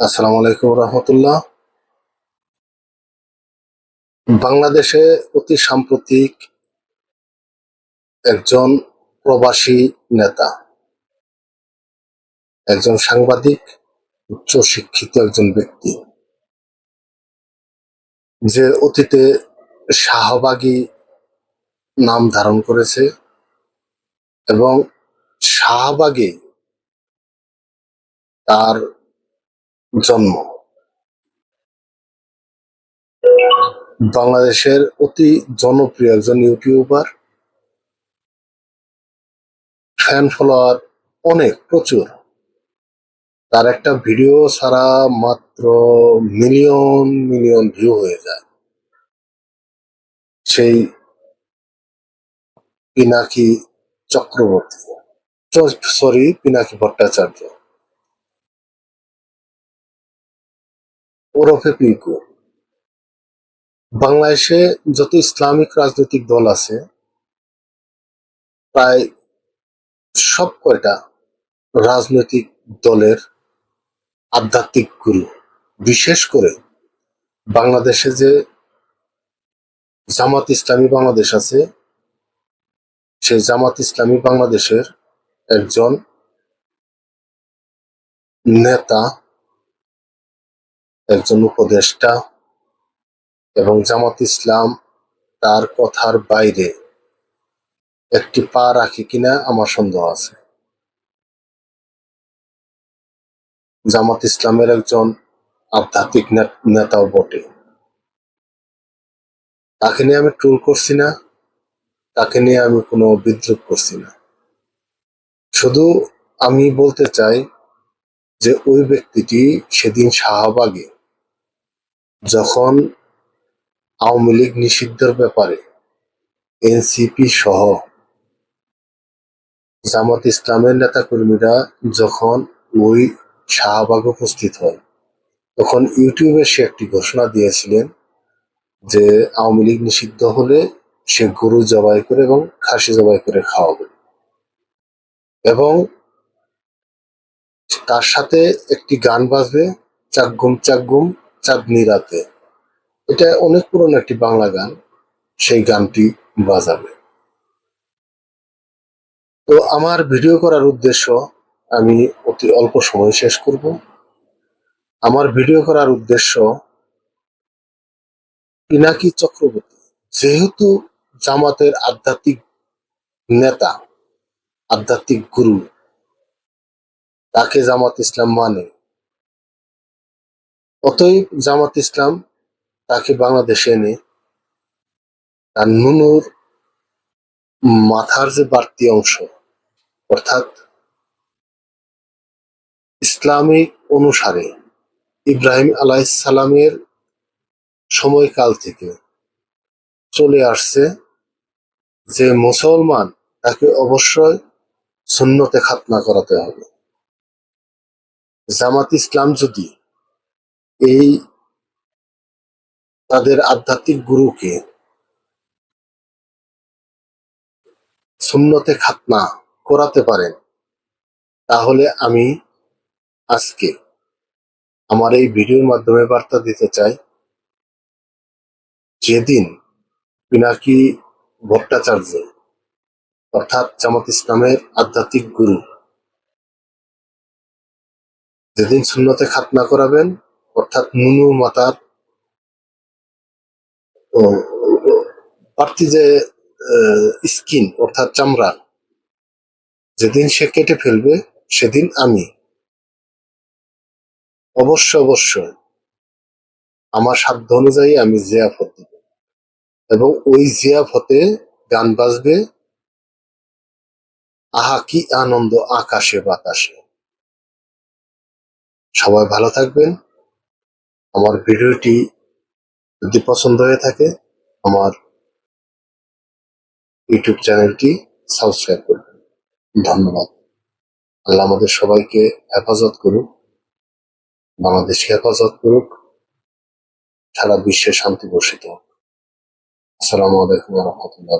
আসসালামু আলাইকুম রহমতুল্লাহ। বাংলাদেশে অতি সাম্প্রতিক একজন প্রবাসী নেতা, একজন সাংবাদিক, উচ্চ শিক্ষিত একজন ব্যক্তি, যে অতীতে শাহবাগী নাম ধারণ করেছে এবং শাহবাগে তার জন্ম। বাংলাদেশের অতি জনপ্রিয় একজন ইউটিউবার ফ্যান ফলোয়ার অনেক, প্রচুর। তার একটা ভিডিও ছাড়া মাত্র মিলিয়ন মিলিয়ন ভিউ হয়ে যায়। সেই পিনাকি চক্রবর্তী। সরি পিনাকি ভট্টাচার্য। ওরফে পিঙ্কু। বাংলাদেশে যত ইসলামিক রাজনৈতিক দল আছে, প্রায় সব কয়টা রাজনৈতিক দলের আধ্যাত্মিক গুরু। বিশেষ করে বাংলাদেশে যে জামাত ইসলামী বাংলাদেশ আছে, সেই জামাত ইসলামী বাংলাদেশের একজন নেতা একজন উপদেষ্টা এবং জামাত ইসলাম তার কথার বাইরে একটি পা রাখে কিনা আমার সন্দেহ আছে। জামাত ইসলামের একজন আধ্যাত্মিক নেতাও বটে। তাকে নিয়ে আমি ট্রোল করছি না, তাকে নিয়ে আমি কোনো বিদ্রুপ করছি না। শুধু আমি বলতে চাই যে ওই ব্যক্তিটি সেদিন শাহবাগে যখন আওয়ামী লীগ নিষিদ্ধের ব্যাপারে এনসিপি সহ জামাত ইসলামের নেতাকর্মীরা যখন ওই শাহবাগ উপস্থিত হয়, তখন ইউটিউবে সে একটি ঘোষণা দিয়েছিলেন যে আওয়ামী লীগ নিষিদ্ধ হলে সে গরু জবাই করে এবং খাসি জবাই করে খাওয়াবে। এবং তার সাথে একটি গান বাজবে চাকগুম চাকগুম চাঁদনি রাতে। এটা অনেক পুরনো একটি বাংলা গান, সেই গানটি বাজাবে। তো আমার ভিডিও করার উদ্দেশ্য, আমি অতি অল্প সময় শেষ করব। আমার ভিডিও করার উদ্দেশ্য, পিনাকি চক্রবর্তী যেহেতু জামাতের আধ্যাত্মিক নেতা, আধ্যাত্মিক গুরু, তাকে জামাত ইসলাম মানে অতএব জামাত ইসলাম তাকে বাংলাদেশে এনে তার নুনুর মাথার যে বাড়তি অংশ, অর্থাৎ ইসলামিক অনুসারে ইব্রাহিম আলাইসালামের সময়কাল থেকে চলে আসছে যে মুসলমান তাকে অবশ্যই সুন্নতে খাতনা করাতে হবে। জামাত ইসলাম যদি এই তাদের আধ্যাত্মিক গুরুকে সুন্নতে খাতনা করাতে পারেন, তাহলে আমি আজকে আমার এই ভিডিওর মাধ্যমে বার্তা দিতে চাই। যেদিন পিনাকি ভট্টাচার্য অর্থাৎ জামাত ইসলামের আধ্যাত্মিক গুরু যেদিন শূন্যতে খাতনা করাবেন অর্থাৎ নুনু মাতার বাড়তি যে স্কিন অর্থাৎ চামড়া, যেদিন সে কেটে ফেলবে সেদিন আমি। অবশ্য অবশ্যই আমার সাধ্য অনুযায়ী আমি জিয়াফত দিব এবং ওই জিয়াফতে গান বাজবে। আহা, কি আনন্দ আকাশে বাতাসে। সবাই ভালো থাকবেন। আমার ভিডিওটি যদি পছন্দ হয়ে থাকে, আমার ইউটিউব চ্যানেলটি সাবস্ক্রাইব করবেন। ধন্যবাদ। আল্লাহ আমাদের সবাইকে হেফাজত করুক, বাংলাদেশকে হেফাজত করুক, সারা বিশ্বে শান্তি বর্ষিত হোক। আসসালামু আলাইকুম রহমতুল্লাহ